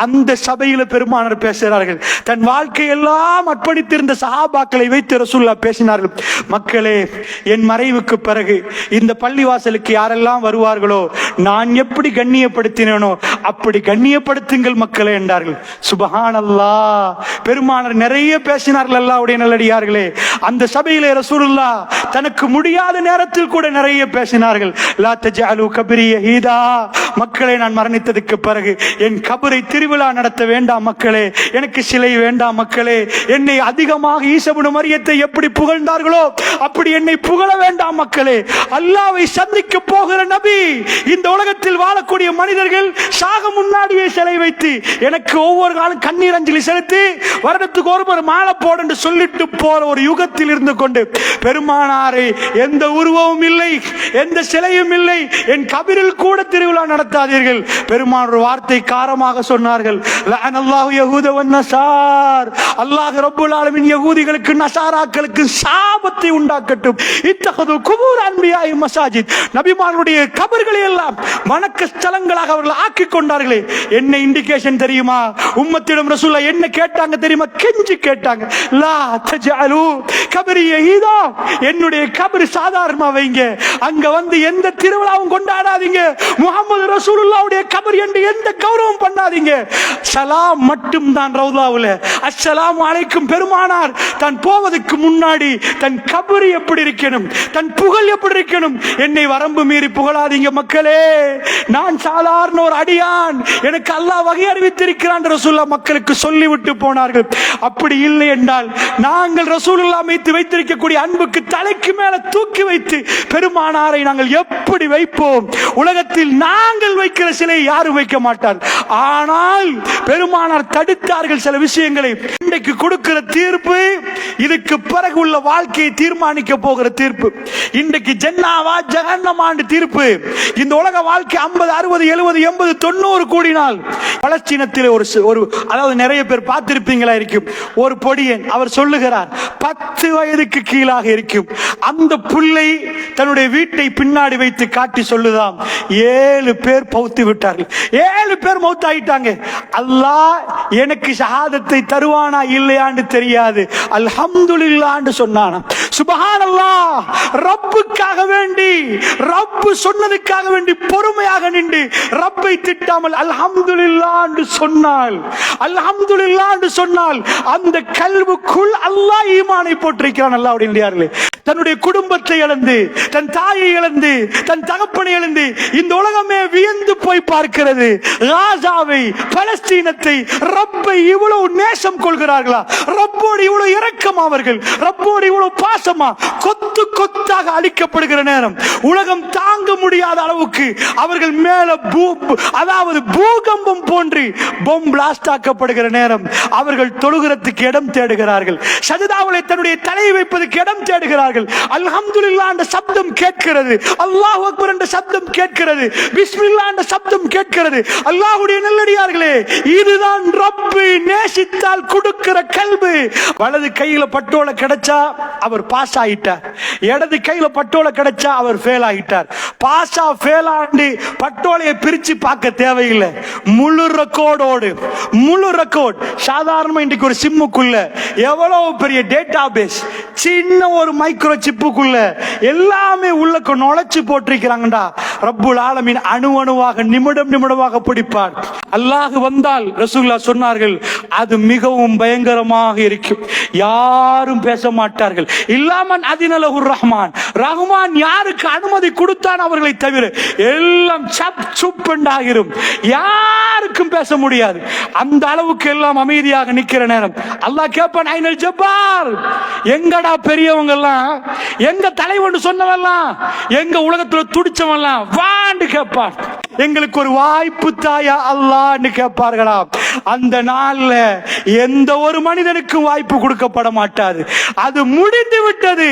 அந்த சபையில பெருமானர் பேசுகிறார்கள். தன் வாழ்க்கையெல்லாம் அர்ப்பணித்திருந்த சஹாபாக்களை வைத்து ரசூல்லா பேசினார்கள். மக்களே என் மறைவுக்கு பிறகு இந்த பள்ளிவாசலுக்கு யாரெல்லாம் வருவார்களோ நான் எப்படி கண்ணியப்படுத்தினேனோ அப்படி கண்ணியப்படுத்துங்கள் மக்களே என்றார்கள். சுபஹானல்லா பெருமானர் நிறைய பேசினார்கள் அல்லாவுடைய நல்லடியார்களே. அந்த சபையிலே ரசூலுல்லா தனக்கு முடியாத நேரத்தில் கூட நிறைய பேசினார்கள். லா தஜாலு கபிரிய ஹீதா மக்களை நான் மரணித்ததுக்கு பிறகு என் கபரை திருவிழா நடத்த வேண்டாம் மக்களே எனக்கு சிலை வேண்டாம் மக்களே என்னை அதிகமாக ஈசபுன மரியத்தை எப்படி புகழ்ந்தார்களோ அப்படி என்னை புகழ வேண்டாம் மக்களே. அல்லாவை சந்திக்க போகிற நபி இந்த உலகத்தில் வாழக்கூடிய மனிதர்கள் சாக முன்னாடியே சிலை வைத்து எனக்கு ஒவ்வொரு காலம் கண்ணீர் அஞ்சலி செலுத்தி வருடத்துக்கு ஒரு ஒரு மாலை போடு என்று சொல்லிட்டு போற ஒரு யுகத்தில் இருந்து கொண்டு பெருமானாரை எந்த உருவமும் இல்லை எந்த சிலையும் இல்லை என் கபிரில் கூட திருவிழா நடத்தாதீர்கள் பெருமான் ஒரு வார்த்தை காரமாக சொன்னார்கள். அல்லாஹு யஹூத நசார். அல்லாஹ் ரப்பல் ஆலமின் யகூதிகளுக்கு நசாராக்களுக்கு சாபத்தை உண்டாக்கட்டும். இத்தகது குபூர் அன்பியாய் மசாஜித். நபிமார்களுடைய கபர்களை எல்லாம் வணக்க ஸ்தலங்களாக அவர்கள் ஆக்கி கொண்டார்களே. என்ன இண்டிகேஷன் தெரியுமா? உம்மத்திடம் ரசூல்லா என்ன கேட்டாங்க தெரியுமா? கெஞ்சி கேட்டாங்க. லா தஜாலு கபரி யஹீதா. என்னுடைய கபர் சாதாரணமா வைங்க. அங்க வந்து எந்த திருவிழாவும் கொண்டாடாதீங்க. முகமது ரசூலுல்லாவுடைய கபர் என்று எந்த கௌரவம் பண்ணாதீங்க. சலாம் மட்டும் தான் ரவுதாவில். அஸ்ஸலாம் அலைக்கும் பெருமானார் தான் போவதற்கு முன்னாடி தன் கபர் எப்படி இருக்கணும் தன் புகழ் எப்படி இருக்கணும் என்னை வரம்பு மீறி புகழாதீங்க மக்களே. நான் சாதாரண ஒரு அடியான். எனக்கு அல்லாஹ் வகை அறிவித்திருக்கிறான் ரசூல்லா மக்களுக்கு சொல்லிவிட்டு போனார்கள். அப்படி இல்லை என்றால் நாங்கள் ரசூலுல்லா மீத்து வைத்திருக்கக்கூடிய அன்புக்கு தலைக்கு மேல தூக்கி வைத்து பெருமானாரை நாங்கள் எப்படி வைப்போம்? உலகத்தில் நாங்கள் வைக்கிற சிலை யாரும் வைக்க மாட்டார் ஆனால் பெருமானார் தடுத்தார்கள் சில விஷயங்களை. இன்றைக்கு கொடுக்கிற தீர்ப்பு இதுக்கு பிறகு உள்ள வாழ்க்கையை தீர்மானிக்க போகிற தீர்ப்பு. இன்றைக்கு ஜென்னாவா ஜெகன்னமாண்டு தீர்ப்பு. இந்த உலக வாழ்க்கை ஐம்பது அறுபது எழுபது எண்பது தொண்ணூறு கூடினால் பலஸ்தீனத்தில் ஒரு ஒரு அதாவது நிறைய பேர் பார்த்திருப்பீங்களா இருக்கும். ஒரு பொடியன் அவர் சொல்லுகிறார் பத்து வயதுக்கு கீழாக இருக்கும். அந்த புள்ளை தன்னுடைய வீட்டை பின்னாடி வைத்து காட்டி சொல்லுதாம் ஏழு பேர் பௌத்து விட்டார்கள். ஏழு பேர் மௌத்தாயிட்டாங்க. அல்லாஹ் எனக்கு ஷஹாதத்தை தருவானா இல்லையான்னு தெரியாது. அல்ஹம்துலில்லான்னு சொன்னானா சுபஹானல்லாஹ் ரப்புக்காக வேண்டி ரப்பு சொன்னதுக்காக வேண்டி பொறுமையாக நின்று ரப்பை திட்டாமல் அல்ஹம்துலில்லான்னு சொன்னால் அல்ஹம்துலில்லான்னு சொன்னால் அந்த கல்வுக்குள் அல்லாஹ் ஈமானை போட்டிருக்கிறான். அல்லாஹ்வுடைய தன்னுடைய குடும்பத்தை இழந்து தன் தாயை இழந்து தன் தகப்பனை இழந்து இந்த உலகமே வியந்து போய் பார்க்கிறது. ராஜாவை பலஸ்தீனத்தை ரப்பை இவ்வளவு நேசம் கொள்கிறார்களா? ரப்போடு இவ்வளவு இரக்கம் அவர்கள் ரப்போடு இவ்வளவு பாசமா? கொத்து கொத்தாக அழிக்கப்படுகிற நேரம். உலகம் தாங்க முடியாத அளவுக்கு அவர்கள் மேல பூ- அதாவது பூகம்பம் போன்று பொம் பிளாஸ்ட் ஆக்கப்படுகிற நேரம். அவர்கள் தொழுகிறதுக்கு இடம் தேடுகிறார்கள். சஜிதாவுளை தன்னுடைய தலை வைப்பதற்கு இடம் தேடுகிறார்கள். அல்ஹம்துல்லா என்ற சப்தம் கேட்கிறது. அல்லாஹ் அக்பர் என்ற சப்தம் கேட்கிறது. பிஸ்மில்லா என்ற சப்தம் கேட்கிறது. அல்லாஹ்வுடைய நல்லடியார்களே இதுதான் ரப்பு நேசித்தால் கொடுக்கிற கல்வி வலது கையில பட்டோல கிடைச்சா அவர் பாஸ் ஆயிட்டார் இடது கையில பட்டோல கிடைச்சா அவர் ஃபெயில் ஆகிட்டார். பாஸா ஃபெயில் ஆண்டு பட்டோலையை பிரிச்சு பார்க்க தேவையில்லை. முழு ரெக்கார்டோடு முழு ரெக்கார்ட் சாதாரணமா இன்றைக்கு ஒரு சிம்முக்குள்ள எவ்வளவு பெரிய டேட்டா பேஸ் சின்ன ஒரு மைக் மைக்ரோ சிப்புக்குள்ள எல்லாமே உள்ள நுழைச்சு போட்டிருக்கிறாங்கடா. ரப்புல் ஆலமீன் அணு அணுவாக நிமிடம் நிமிடமாக பிடிப்பார். அல்லாஹ் வந்தால் ரசூல்லா சொன்னார்கள் அது மிகவும் பயங்கரமாக இருக்கும். யாரும் பேச மாட்டார்கள். இல்லாமன் அதினலகுர் ரஹ்மான். ரஹ்மான் யாருக்கு அனுமதி கொடுத்தான் அவர்களை தவிர எல்லாம் சப் சுப் யாருக்கும் பேச முடியாது. அந்த அளவுக்கு எல்லாம் அமைதியாக நிக்கிற நேரம். அல்லாஹ் கேட்பான் ஐநல் ஜப்பார் எங்கடா பெரியவங்க எல்லாம் எங்க தலைவன் சொன்னவெல்லாம் எங்க உலகத்துல துடிச்சவெல்லாம் வாண்டு கேட்பான் எங்களுக்கு ஒரு வாய்ப்பு தாயா அல்லான்னு கேட்பார்களாம். அந்த நாள்ல எந்த ஒரு மனிதனுக்கும் வாய்ப்பு கொடுக்கப்பட மாட்டாது. அது முடிந்து விட்டது.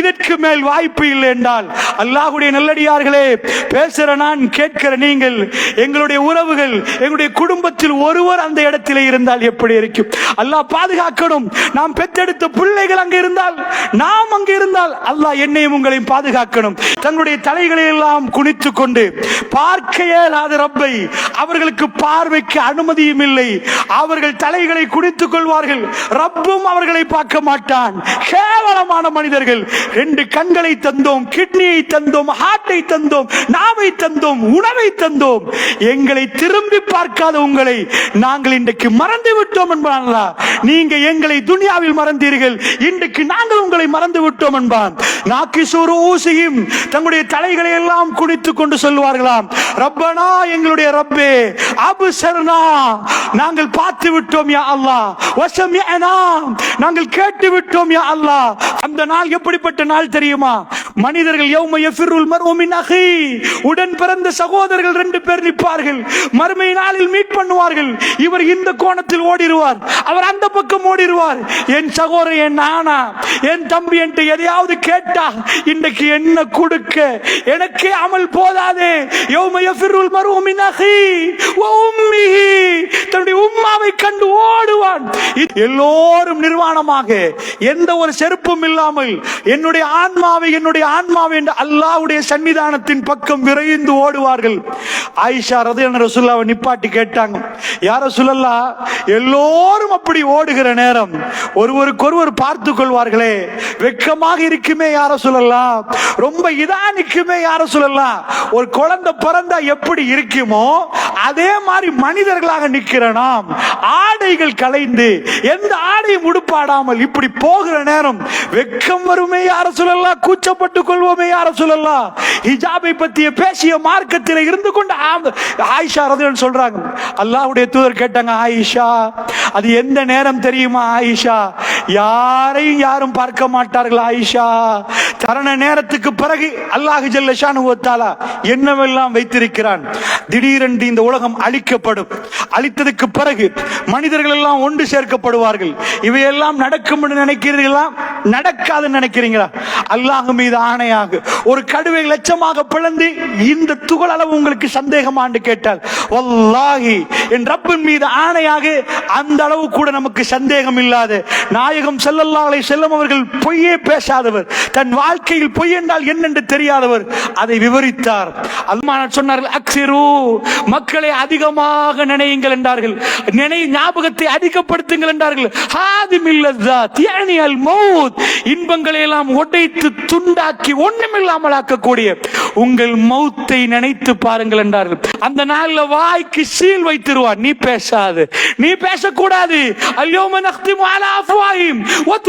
இதற்கு மேல் வாய்ப்பு இல்லை என்றால் அல்லாஹுடைய நல்லடியார்களே பேசுற நான் கேட்கிற நீங்கள் எங்களுடைய உறவுகள் எங்களுடைய குடும்பத்தில் ஒருவர் அந்த இடத்திலே இருந்தால் எப்படி இருக்கும்? அல்லாஹ் பாதுகாக்கணும். நாம் பெற்றெடுத்த பிள்ளைகள் அங்க இருந்தால் நாம் அங்க இருந்தால் அல்லாஹ் என்னையும் உங்களையும் பாதுகாக்கணும். தங்களுடைய தலைகளை எல்லாம் குனித்துக் கொண்டு பார்க்க இயலாத ரப்பை அவர்களுக்கு பார்வைக்கு அனுமதியும் இல்லை. அவர்கள் தலைகளை குடித்துக் கொள்வார்கள். ரப்பும் அவர்களை பார்க்க மாட்டான். கேவலமான மனிதர்கள். ரெண்டு கண்களை தந்தோம் கிட்னியை தந்தோம் ஹார்ட்டை தந்தோம் நாவை தந்தோம் உணவை தந்தோம். எங்களை திரும்பி பார்க்காத உங்களை நாங்கள் இன்றைக்கு மறந்து விட்டோம் என்பான்லா நீங்க எங்களை துனியாவில் மறந்தீர்கள். இன்றைக்கு நாங்கள் உங்களை மறந்து விட்டோம் என்பான். நாக்கிசூரு ஊசியும் தங்களுடைய தலைகளை எல்லாம் குடித்துக் கொண்டு சொல்வார்களாம். ரப்பனா எங்களுடைய ரப்பே அபுசர்னா நாங்கள் பார்த்து விட்டோம் யா அல்லாஹ். வசம் நாங்கள் கேட்டு விட்டோம் யா அல்லாஹ். அந்த நாள் எப்படிப்பட்ட நாள் தெரியுமா? மனிதர்கள் யௌமய ஃபிருல் மர்உ அஹி. உடன் பிறந்த சகோதரர்கள் ரெண்டு பேர் நிற்பார்கள். மறுமை நாளில் மீட் பண்ணுவார்கள். இவர் இந்த கோணத்தில் ஓடிடுவார். அவர் அந்த பக்கம் ஓடிடுவார். என் சகோதரன் என் நானா? என் தம்பி என்று எதையாவது கேட்டா இன்றைக்கு என்ன கொடுக்க? எனக்கே அமல் போதாதே. யௌமய ஃபிருல் மர்உ மின் அஹி. உம்மிஹி. தன்னுடைய உம்மாவை கண்டு ஓடுவான். எல்லோரும் நிர்வாணமாக. எந்த ஒரு செருப்பும் இல்லாமல் என்னுடைய ஆன்மாவை என்னுடைய ஆன்மாவை என்று அல்லாவுடைய சன்னிதானத்தின் பக்கம் விரைந்து ஓடுவார்கள். ஆயிஷா ரதையான ரசுல்லாவை நிப்பாட்டி கேட்டாங்க. யார சொல்லல்லா எல்லோரும் அப்படி ஓடுகிற நேரம் ஒருவருக்கொருவர் பார்த்து கொள்வார்களே. வெக்கமாக இருக்குமே யார சொல்லலாம் ரொம்ப இதா நிற்குமே யார சொல்லலாம் ஒரு குழந்தை பிறந்தா எப்படி இருக்குமோ அதே மாதிரி மனிதர்களாக நிற்கிறார் நிக்கிற நாம் ஆடைகள் கலைந்து எந்த ஆடையும் உடுப்பாடாமல் இப்படி போகிற நேரம் வெக்கம் வருமே யார சொல்லலாம் கூச்சப்பட்டு கொள்வோமே யார சொல்லலாம் ஹிஜாபை பற்றிய பேசிய மார்க்கத்தில் இருந்து கொண்டு ஆயிஷா ரதன் சொல்றாங்க. அல்லாஹ்வுடைய தூதர் கேட்டாங்க ஆயிஷா அது எந்த நேரம் தெரியுமா ஆயிஷா? யாரையும் யாரும் பார்க்க மாட்டார்கள் ஆயிஷா. தரண நேரத்துக்கு பிறகு அல்லாஹு ஜல்லஷான் என்னவெல்லாம் வைத்திருக்கிறான்? திடீரென்று இந்த உலகம் அழிக்கப்படும். அழித்ததுக்கு பிறகு மனிதர்கள் எல்லாம் ஒன்று சேர்க்கப்படுவார்கள். இவையெல்லாம் நடக்கும் என்று நினைக்கிறீர்களா? நடக்காதுன்னு நினைக்கிறீங்களா? அல்லாஹ் மீது ஆணையாக ஒரு கடுவை லட்சமாக பிளந்து இந்த துகள் அளவு உங்களுக்கு சந்தேகமாண்டு கேட்டால் வல்லாகி என் ரப்பின் மீது ஆணையாக அந்த அளவு கூட நமக்கு சந்தேகம் இல்லாத. நாயகம் ஸல்லல்லாஹு செல்லும் அவர்கள் பொய்யே பேசாதவர். தன் வாழ்க்கையில் பொய் என்றால் என்னென்று தெரியாதவர். அதை விவரித்தார். அல்மான சொன்னார்கள் அக்சிரு மக்களை அதிகமாக நினையுங்கள் என்றார்கள். நினை ஞாபகத்தை அதிகப்படுத்துங்கள் என்றார்கள். ஹாதிமில்லதா தியானி மௌத். இன்பங்களை எல்லாம் உடைத்து துண்டாக்கி ஒண்ணுமில்லாமல் ஆக்கக்கூடிய உங்கள் மௌத்தை நினைத்து பாருங்கள் என்றார்கள். அந்த நாள்ல வாய்க்கு சீல் வைத்திருவார். நீ பேசாது. நீ பேசக்கூடாது. அல்யோம நக்திமு அலா அஃப்வாஹிம். வ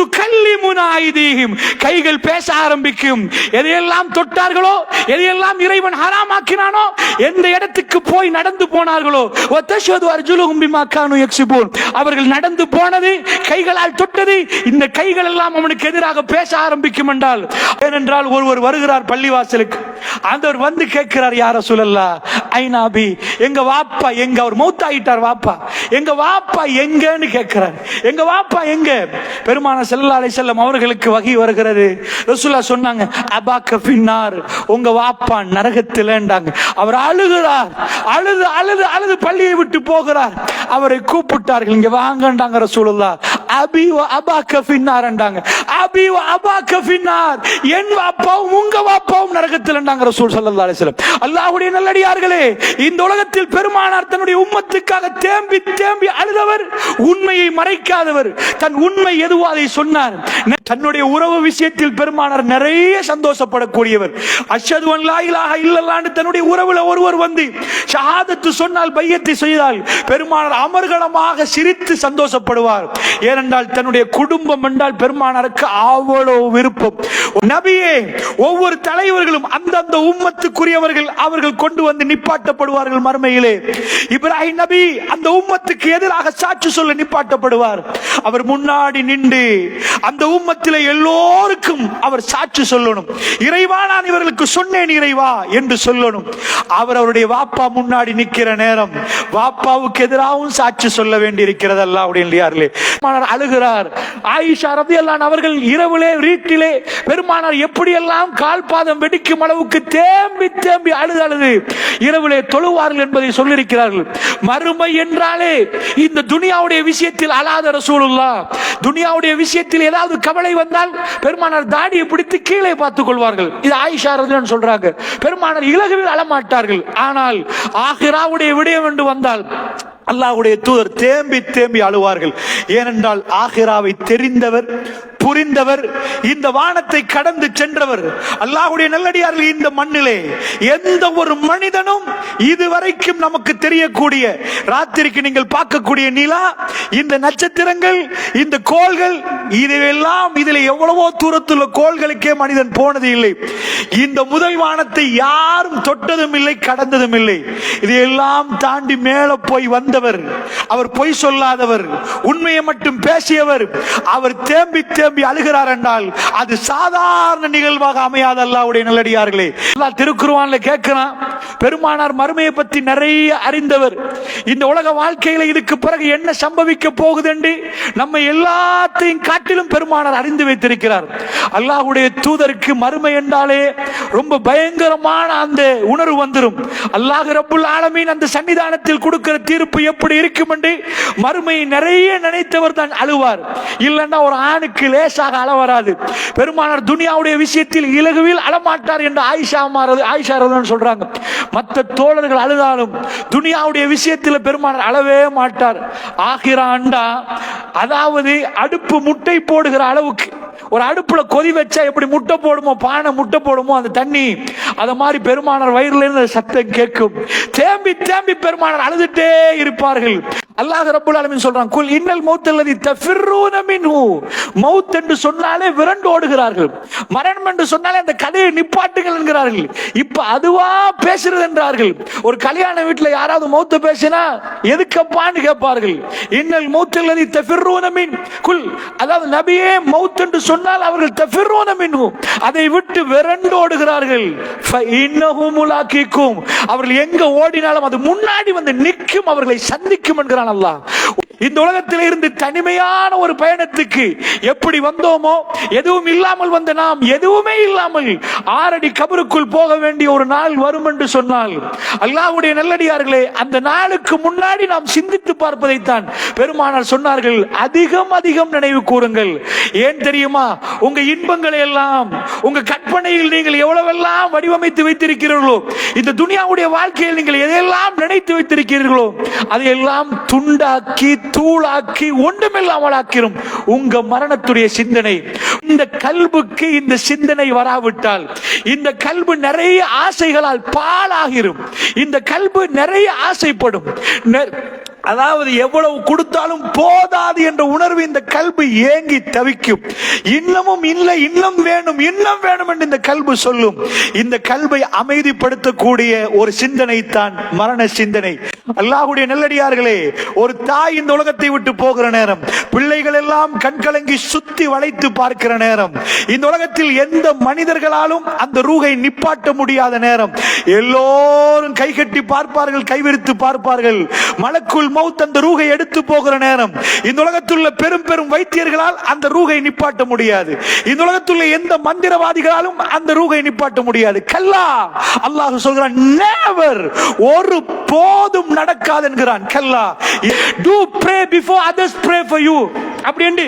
கைகள் பேச ஆரம்பிக்கும். எதையெல்லாம் தொட்டார்களோ எதையெல்லாம் இறைவன் ஹராமாக்கினானோ எந்த இடத்துக்கு போய் நடந்து போனார்களோ வ தஷ்ஹது அர்ஜுலுஹும் பிமா கானு யக்ஸிபூன் அவர்கள் நடந்து போனது கைகளால் தொட்டது இந்த கைகள் எல்லாம் அவனுக்கு எதிராக பேச ஆரம்பிக்கும் என்றால் ஏனென்றால் ஒருவர் வருகிறார் பள்ளிவாசலுக்கு. அந்தவர் வந்து கேட்கிறார் யார சொல்லல்லா ஐநாபி எங்க வாப்பா எங்க? அவர் மௌத்தாயிட்டார் வாப்பா எங்க வாப்பா எங்கன்னு கேட்கிறார். எங்க வாப்பா எங்க? பெருமான செல்லாலை அலை செல்லம் அவர்களுக்கு வகை வருகிறது. ரசுல்லா சொன்னாங்க அபாக்க பின்னார் உங்க வாப்பா நரகத்திலண்டாங்க அவர் அழுகிறார் அழுது அழுது அழுது பள்ளியை விட்டு போகிறார். அவரை கூப்பிட்டார்கள். இங்க வாங்கண்டாங்க ரசூலுல்லா அபிவா அபா அபாக்க பின்னார்ண்டாங்க அபிவா அபா அபாக்க பின்னார் என் வாப்பாவும் உங்க வாப்பாவும் நரகத்திலண்டாங்க ரசூல் சல்லா அலிஸ்லம் அல்லாஹுடைய நல்லடியார்களே இந்த உலகத்தில் பெருமானார் தன்னுடைய உம்மத்துக்காக தேம்பி தேம்பி அழுதவர் உண்மையை மறைக்காதவர். தன் உண்மை எதுவோ அதை சொன்னார். தன்னுடைய உறவு விஷயத்தில் பெருமானார் நிறைய சந்தோஷப்படக்கூடியவர். அஷது அன் தன்னுடைய உறவுல ஒருவர் வந்து ஷஹாதத்து சொன்னால் பையத்தை செய்தால் பெருமானார் அமர்கலமாக சிரித்து சந்தோஷப்படுவார். ஏனென்றால் தன்னுடைய குடும்பம் என்றால் பெருமானாருக்கு அவ்வளவு விருப்பம். நபியே ஒவ்வொரு தலைவர்களும் அந்தந்த உம்மத்துக்குரியவர்கள் அவர்கள் கொண்டு வந்து நிப்பாட்டப்படுவார்கள் மறுமையிலே. இப்ராஹிம் நபி அந்த உம்மத்துக்கு எதிராக சாட்சி சொல்ல நிப்பாட்டப்படுவார். அவர் முன்னாடி நின்று அந்த உம்மத்தில் எல்லோருக்கும் அவர் சாட்சி சொல்லணும். இறைவா நான் இவர்களுக்கு சொன்னேன் இறைவா என்று சொல்லணும். அவர் அவருடைய வாப்பா முன்னாடி நிற்கிற நேரம் வாப்பாவுக்கு எதிராகவும் சாட்சி சொல்ல வேண்டி இருக்கிறது அல்லாவுடைய இல்லையார்களே அழுகிறார். ஆயிஷா எல்லாம் அவர்கள் இரவிலே வீட்டிலே பெருமானார் எப்படியெல்லாம் கால் பாதம் வெடிக்கும் அளவுக்கு தேம்பி தேம்பி அழுது அழுது இரவிலே தொழுவார்கள் என்பதை சொல்லியிருக்கிறார்கள். மறுமை என்றாலே இந்த துனியாவுடைய விஷயத்தில் அழாத ரசூலுல்லா துனியாவுடைய விஷயத்தில் ஏதாவது கவலை வந்தால் பெருமானார் தாடியை பிடித்து கீழே பார்த்துக் கொள்வார்கள். இது ஆயிஷா ரதியல்லான் சொல்றாங்க. பெருமானார் இலகுவில் அழமாட்டார்கள். ஆனால் ஆகிராவுடைய விடயம் என்று வந்தால் அல்லாஹ்வுடைய தூதர் தேம்பி தேம்பி அழுவார்கள். ஏனென்றால் ஆகிராவை தெரிந்தவர் புரிந்தவர் இந்த வானத்தை கடந்து சென்றவர். அல்லாஹுடைய நல்லடியார்கள் இந்த மண்ணிலே. எந்த ஒரு மனிதனும் இதுவரைக்கும் நமக்கு தெரியக்கூடிய ராத்திரிக்கு நீங்கள் பார்க்கக்கூடிய நிலா இந்த நட்சத்திரங்கள் இந்த கோள்கள் இதையெல்லாம் இதில் எவ்வளவோ தூரத்துள்ள கோள்களுக்கே மனிதன் போனது இல்லை. இந்த முதல் வானத்தை யாரும் தொட்டதும் இல்லை கடந்ததும் இல்லை. இதையெல்லாம் தாண்டி மேலே போய் வந்தவர் அவர் பொய் சொல்லாதவர் உண்மையை மட்டும் பேசியவர் அவர் தேம்பி தேம்பி அழுகிறார் என்றால் அது சாதாரண நிகழ்வாக அமையாத. அல்லாவுடைய நல்லடியார்களே அல்லாஹ் திருக்குருவான்ல கேட்கிறான் பெருமானார் மறுமையை பற்றி நிறைய அறிந்தவர். இந்த உலக வாழ்க்கையில் இதுக்கு பிறகு என்ன சம்பவிக்க போகுது என்று நம்ம எல்லாத்தையும் காட்டிலும் பெருமானார் அறிந்து வைத்திருக்கிறார். அல்லாஹுடைய தூதருக்கு மறுமை என்றாலே ரொம்ப பயங்கரமான அந்த உணர்வு வந்துடும் அல்லாஹ் ரப்புல் ஆலமீன் அந்த சன்னிதானத்தில் கொடுக்கிற தீர்ப்பு எப்படி இருக்கும் என்று மறுமையை நிறைய நினைத்தவர் தான் அழுவார். இல்லைன்னா ஒரு ஆணுக்கு லேசாக அழ வராது. பெருமானார் துனியாவுடைய விஷயத்தில் இலகுவில் அழமாட்டார் என்று ஆயிஷா மாறது ஆயிஷா சொல்றாங்க. மற்ற தோழர்கள் அழுதாலும் துனியாவுடைய விஷயத்தில் பெருமானார் அழவே மாட்டார். ஆகிறாண்டா அதாவது அடுப்பு முட்டை போடுகிற அளவுக்கு ஒரு அடுப்புல கொதி வச்சா எப்படி முட்டை போடுமோ பானை முட்டை போடுமோ அந்த தண்ணி அதை மாதிரி பெருமானார் வயிறுல இருந்து சத்தம் கேட்கும். தேம்பி தேம்பி பெருமானார் அழுதுட்டே இருப்பார்கள். அல்லாஹ் ரப்புல் ஆலமீன் சொல்றான் குல் இன்னல் மௌத்தல்லதி தஃபிர்ரூன மின்ஹு. மௌத் என்று சொன்னாலே விரண்டு ஓடுகிறார்கள். மரணம் என்று சொன்னாலே அந்த கதையை நிப்பாட்டுங்கள் என்கிறார்கள். இப்ப அதுவா பேசுறது என்றார்கள். ஒரு கல்யாண வீட்டுல யாராவது மௌத்து பேசினா எதுக்கப்பான்னு கேட்பார்கள். இன்னல் மௌத்தல்லதி தஃபிர்ரூன மின். குல் அதாவது நபியே மௌத் என்று சொன்னால் அவர்கள் தஃபிர்ரூன மின்ஹு. அதை விட்டு விரண்டு ஓடுகிறார்கள். ஃபஇன்னஹு முலாக்கிக்கும். அவர்கள் எங்க ஓடினாலும் அது முன்னாடி வந்து நிற்கும் அவர்களை சந்திக்கும் என்கிறார் அல்லாஹ் இந்த உலகத்தில் இருந்து தனிமையான ஒரு பயணத்துக்கு எப்படி வந்தோமோ எதுவும் இல்லாமல் வந்த நாம் எதுவுமே இல்லாமல் ஆறடி கபருக்குள் போக வேண்டிய ஒரு நாள் வரும் என்று சொன்னால் அல்லாஹ்வுடைய நல்லடியார்களே அந்த நாளுக்கு முன்னாடி நாம் சிந்தித்து பார்ப்பதைத்தான் பெருமானார் சொன்னார்கள். அதிகம் அதிகம் நினைவு கூறுங்கள். ஏன் தெரியுமா? உங்க இன்பங்களை எல்லாம் உங்க கற்பனையில் நீங்கள் எவ்வளவெல்லாம் வடிவமைத்து வைத்திருக்கிறீர்களோ இந்த துனியாவுடைய வாழ்க்கையில் நீங்கள் எதையெல்லாம் நினைத்து வைத்திருக்கிறீர்களோ அதையெல்லாம் துண்டாக்கி தூளாக்கி ஒன்றுமில்லாமல் ஆக்கிரும் உங்க மரணத்துடைய சிந்தனை இந்த கல்புக்கு இந்த சிந்தனை வராவிட்டால் இந்த கல்பு நிறைய ஆசைகளால் பாலாகிரும் இந்த கல்பு நிறைய ஆசைப்படும். அதாவது எவ்வளவு கொடுத்தாலும் போதாது என்ற உணர்வு இந்த கல்பு ஏங்கி தவிக்கும். இன்னமும் இல்லை இன்னும் வேணும் இன்னும் வேணும் என்று இந்த கல்பு சொல்லும். இந்த கல்வை அமைதிப்படுத்தக்கூடிய ஒரு சிந்தனை தான் மரண சிந்தனை. அல்லாஹுடைய நெல்லடியார்களே ஒரு தாய் இந்த உலகத்தை விட்டு போகிற நேரம் பிள்ளைகள் எல்லாம் கண்கலங்கி சுத்தி வளைத்து பார்க்கிற நேரம் இந்த உலகத்தில் எந்த மனிதர்களாலும் அந்த ரூகை நிப்பாட்ட முடியாத நேரம். எல்லோரும் கைகட்டி பார்ப்பார்கள் கைவிரித்து பார்ப்பார்கள். மலக்குள் மவுத் அந்த ரூகை எடுத்து போகிற நேரம். இந்த உலகத்துள்ள பெரும் பெரும் வைத்தியர்களால் அந்த ரூகை நிப்பாட்ட முடியாது. இந்த உலகத்துள்ள எந்த மந்திரவாதிகளாலும் அந்த ரூகை நிப்பாட்ட முடியாது. கல்லா! அல்லாஹ் சொல்கிறான் நேவர் ஒரு போதும் நடக்காது என்கிறான். கல்லா! To pray before others pray for you அப்படி என்று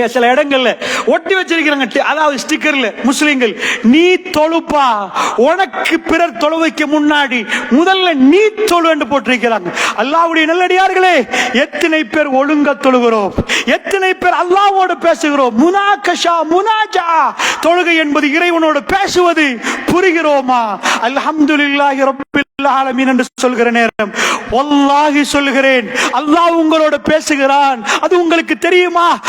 ஏன் சில இடங்கள்ல ஒட்டி வச்சிருக்கிறாங்க. அதாவது ஸ்டிக்கர்ல முஸ்லீம்கள் நீ தொழுப்பா. உனக்கு பிறர் தொழுவைக்கு முன்னாடி முதல்ல நீ தொழு என்று போட்டிருக்கிறாங்க. அல்லாவுடைய நல்லடியார்களே எத்தனை பேர் ஒழுங்க தொழுகிறோம்? எத்தனை பேர் அல்லாஹ்வோடு பேசுகிறோம்? முனாகஷா முனாஜா. தொழுகை என்பது இறைவனோடு பேசுவது புரிகிறோமா? அல்ஹம்துலில்லாஹி ரப்பில் ஆலமீன் என்று சொல்கிற நேரம். வல்லாஹி சொல்கிறேன். அல்லாஹ் உங்களோட பேசுகிறான். அது உங்களுக்கு தெரியுமா?